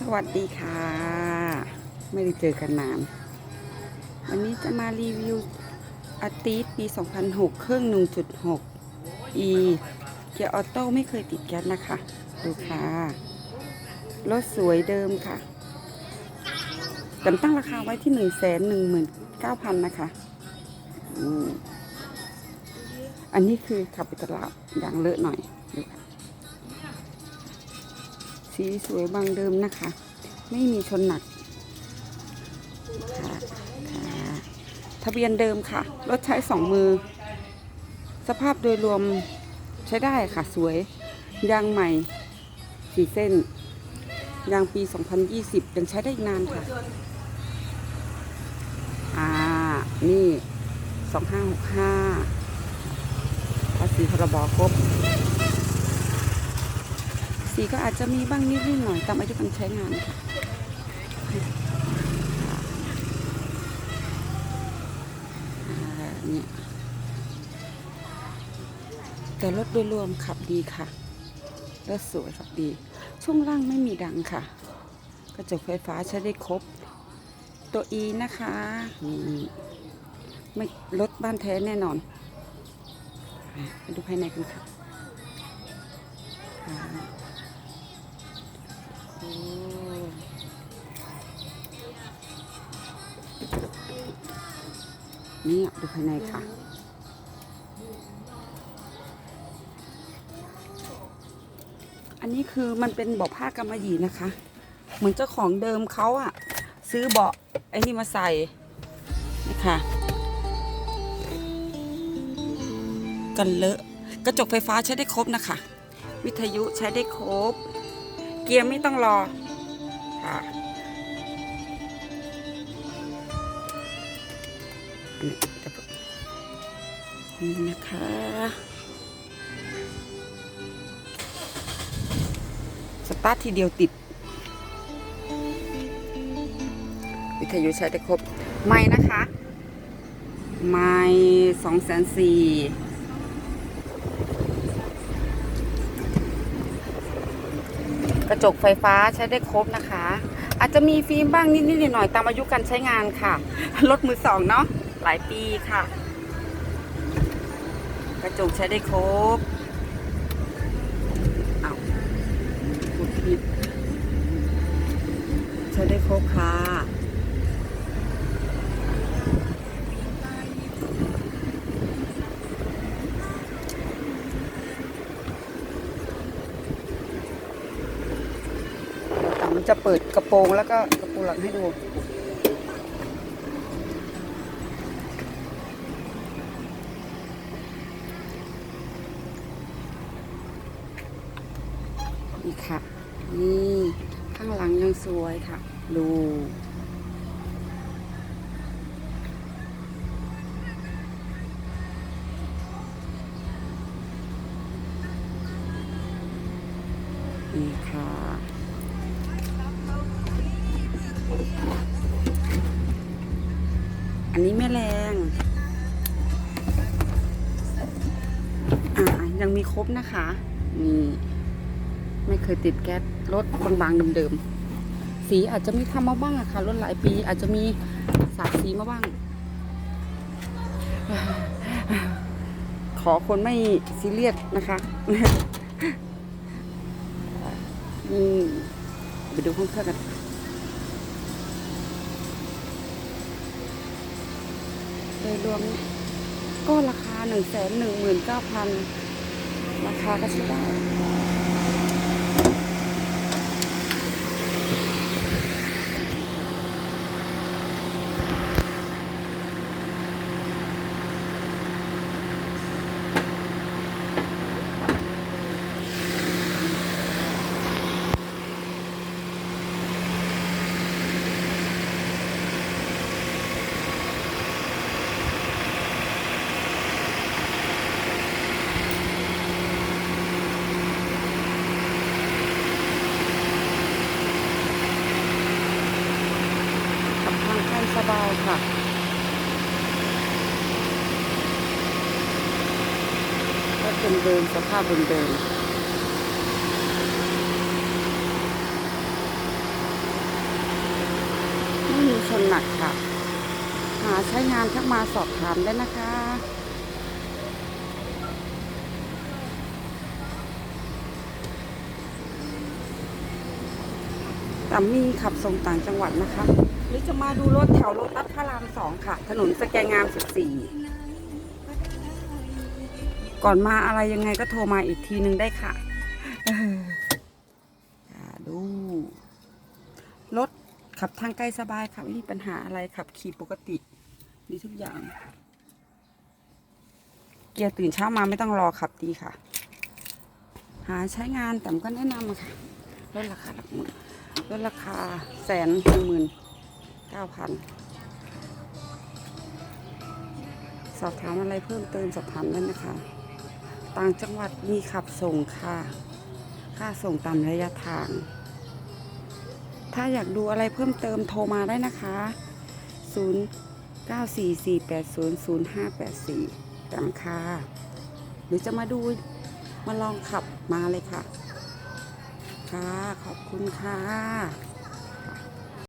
สวัสดีค่ะ ไม่ได้เจอกันนาน วันนี้จะมารีวิวอาติสปี 2006 เครื่อง 1.6 e เกียร์ออโต้ไม่เคยติดแก๊สนะคะ ดูค่ะ รถสวยเดิมค่ะกันตั้งราคาไว้ที่ 1 1 9 0 0 0 นะคะอืมอันนี้คือขับไปตลาดอย่างเลอะหน่อยดูค่ะ สีสวยบางเดิมนะคะ ไม่มีชนหนักค่ะค่ะทะเบียนเดิมค่ะ รถใช้สองมือ สภาพโดยรวมใช้ได้ค่ะสวย ยางใหม่สีเส้น ยางปี 2020 ยังใช้ได้อีกนานค่ะ อ่า นี่ 2565ภาษีพรบครบ สีก็อาจจะมีบ้างนิดๆหน่อยตามอายุการใช้งานค่ะเนี่ยแต่รถโดยรวมขับดีค่ะรถสวยขับดี ช่วงล่างไม่มีดังค่ะ กระจกไฟฟ้าใช้ได้ครบ ตัว E นะคะนี่ไม่รถบ้านแท้แน่นอนไปดูภายในกันค่ะ นี่ดูภายในค่ะ อันนี้คือมันเป็นเบาะผ้ากำมะหยี่นะคะ เหมือนเจ้าของเดิมเขาอะซื้อเบาะไอ้นี่มาใส่นะคะกันเลอะกระจกไฟฟ้าใช้ได้ครบนะคะ วิทยุใช้ได้ครบ เกียร์ไม่ต้องรอค่ะอันนี้เดี๋ยวผมนี่นะคะสตาร์ททีเดียวติด วิทยุใช้ได้ครบ ไม่นะคะ ไม่สองแสนสี่ กระจกไฟฟ้าใช้ได้ครบนะคะ อาจจะมีฟิล์มบ้างนิดๆหน่อยๆตามอายุการใช้งานค่ะ รถมือสองเนาะหลายปีค่ะ กระจกใช้ได้ครบเอาผิดใช้ได้ครบค่ะ แต่มัน จะเปิดกระโปรงแล้วก็กระโปรงหลังให้ดู นี่ค่ะ นี่ ข้างหลังยังสวยค่ะ ดู อันนี้แม่แรงอ่ายังมีครบนะคะนี่ไม่เคยติดแก๊สรถบางๆเดิมๆสีอาจจะมีทำมาบ้างอะค่ะรถหลายปีอาจจะมีสาดสีมาบ้าง ขอคนไม่ซีเรียสนะคะอืมไปดูห้องเครื่องกัน ยรวมก็ราคาหนึ่งแสนหนึ่งหมื่นเก้าพันราคาก็ใช้ได้ ขับทางใกล้สบาย ค่ะก็เป็นเดิมสภาพเดิมๆหนักค่ะ หาใช้งานทักมาสอบถามได้นะคะแต่มีขับส่งต่างจังหวัดนะคะ รือจะมาดูรถแถวรถบัสพระรามสองค่ะ ถนนสแกงงาม 14 ก่อนมาอะไรยังไงก็โทรมาอีกทีนึงได้ค่ะดู รถขับทางไกลสบายค่ะไม่มีปัญหาอะไรขับขี่ปกติ ดีทุกอย่าง เกียร์ตื่นเช้ามาไม่ต้องรอขับดีค่ะ หาใช้งานแต่ก็แนะนำค่ะลดราคาหลักหมื่นลดราคาแสนหนึ่งหมื่น เก้าพันสอบถามอะไรเพิ่มเติมสอบถามได้นะคะ ต่างจังหวัดมีขับส่งค่ะ ค่าส่งตามระยะทาง ถ้าอยากดูอะไรเพิ่มเติมโทรมาได้นะคะ 0 9 4 4 8 0 0 5 8 4จำค่ะหรือจะมาดูมาลองขับมาเลยค่ะ ค่ะ ขอบคุณค่ะ